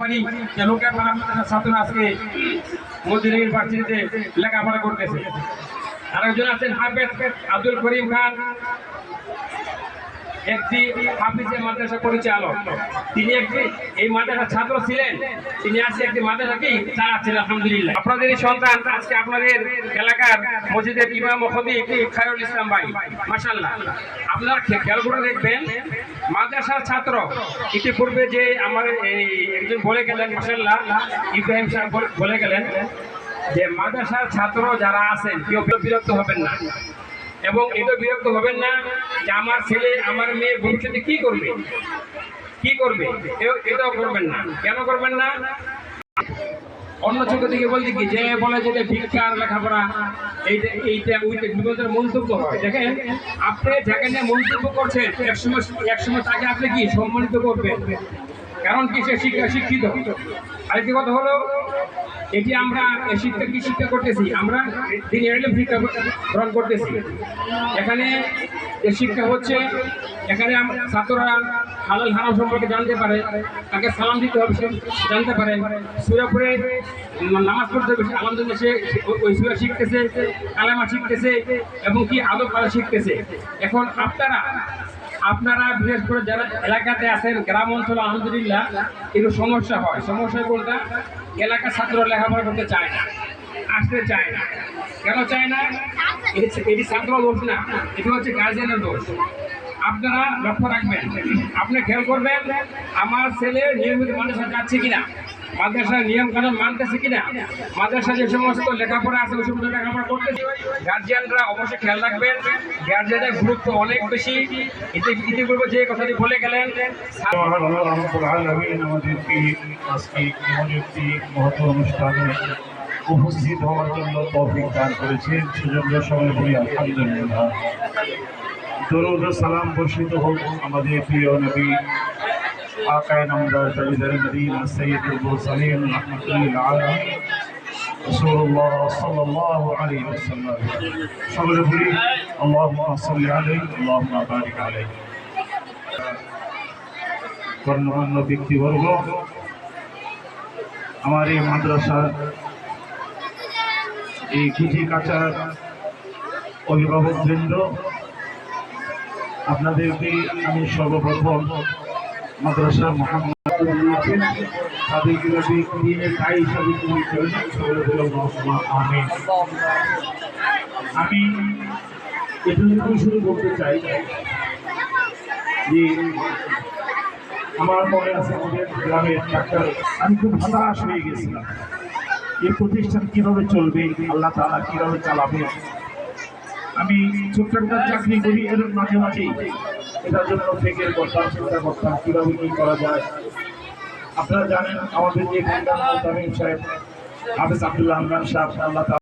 পারি যে লোকের ছাত্ররা আজকে মদিনা ইউনিভার্সিটিতে লেখাপড়া করতেছে। আরেকজন আছেন হাফেজ আব্দুল করিম খান। একটি হাফিজের মাদ্রাসা পরিচালক। তিনি একটি, এই মাদ্রাসার ছাত্র ছিলেন। তিনি আজকে একটি মাদ্রাসা কি চালাচ্ছেন, আলহামদুলিল্লাহ। আপনাদের এই সন্তান আজকে আপনাদের এলাকার মসজিদের ইমাম ও খতিব খায়রুল ইসলাম ভাই, মাশাআল্লাহ। আপনারা খেয়াল করে দেখবেন, মাদ্রাসার ছাত্র, ইতিপূর্বে যে আমার এই একজন বলে গেলেন, মাশাআল্লাহ, ইব্রাহিম সাহেব বলে গেলেন যে, মাদ্রাসার ছাত্র যারা আছেন, কেউ বিরক্ত হবেন না। এবং এটা বিরক্ত হবেন না যে আমার ছেলে, আমার মেয়ে ভবিষ্যতে কি করবে? কি করবে? এটাও করবেন না। কেন করবেন না? অন্য চোখ থেকে বলছি কি, যে বলে যে ভিক্ষার লেখাপড়া, এইটা এইটা, ওইটা বিপদের মন্তব্য হয়। দেখেন, আপনি যেখানে মন্তব্য করছেন একসময় একসময় তাকে আপনি কি সম্মানিত করবেন? কারণ কি সে শিক্ষা শিক্ষিত আরেকটি কথা হলো এটি আমরা শিক্ষা কি শিক্ষা করতেছি? আমরা দিন এলেম শিক্ষা গ্রহণ করতেছি। এখানে শিক্ষা হচ্ছে, এখানে ছাত্ররা হালাল হারাম সম্পর্কে জানতে পারে, তাকে সালাম দিতে হবে জানতে পারে। সুরাপুরে নামাজ পড়তে হবে আলহামদুলিল্লাহ সে ওই সুরা শিখতেছে, কালামা শিখতেছে এবং কি আদব কালা শিখতেছে। এখন আপনারা আপনারা বিশেষ করে যারা এলাকাতে আছেন, গ্রাম অঞ্চলে, আলহামদুলিল্লাহ একটু সমস্যা হয়। সমস্যা কোনটা এলাকার ছাত্র লেখাপড়া করতে চায় না, আসতে চায় না। কেন চায় না? এটি- এটি ছাত্র দোষ না, এটি হচ্ছে গার্জেনের দোষ। আপনারা লক্ষ্য রাখবেন, আপনি খেয়াল করবেন, আমার ছেলে নিয়মিত মাদ্রাসা যাচ্ছে কিনা, মাদ্রাসার নিয়ম কানুন মানতেছে কিনা মাদ্রাসা যে সমস্ত লেখাপড়া আছে, ওই সমস্ত লেখাপড়া করতেছে। গার্জিয়ানরা অবশ্যই খেয়াল রাখবেন গার্জিয়ানের গুরুত্ব অনেক বেশি। ইতি, ইতিপূর্বে যে কথাটি বলে গেলেন উপস্থিত হওয়ার জন্য তৌফিক দান করেছেন। সেজন্য সবাই বলি, আলহামদুলিল্লাহ। দরুদ সালাম বর্ষিত হোক আমাদের প্রিয় নবী। আকায় নামদার তাজিদার মদিনা সৈয়দুল মুরসালিন রাসূলুল্লাহ সাল্লাল্লাহু আলাইহি গণ্যমান্য ব্যক্তিবর্গ, আমার এই মাদ্রাসার এই কিছু কাচার অভিভাবকবৃন্দ আপনাদেরকে আমি সর্বপ্রথম মাদ্রাসা মোহাম্মদ তাদেরকে আমি হিসাবে আমিন। আমি এটুকু শুরু করতে চাই যে আমার মনে আছে আমাদের গ্রামের ডাক্তার, আমি খুব হতাশ হয়ে গেছিলাম। এই প্রতিষ্ঠান কীভাবে চলবে, আল্লাহ তালা কীভাবে চালাবে? আমি ছোট্ট একটা চাকরি করি এর মাঝে মাঝেই। এটার জন্য ফেকের করতাম চিন্তা করতাম কীভাবে কী করা যায়। আপনারা জানেন, আমাদের যে এখানকার তামিম সাহেব, হাফিজ আব্দুল্লাহ সাহেব, আল্লাহ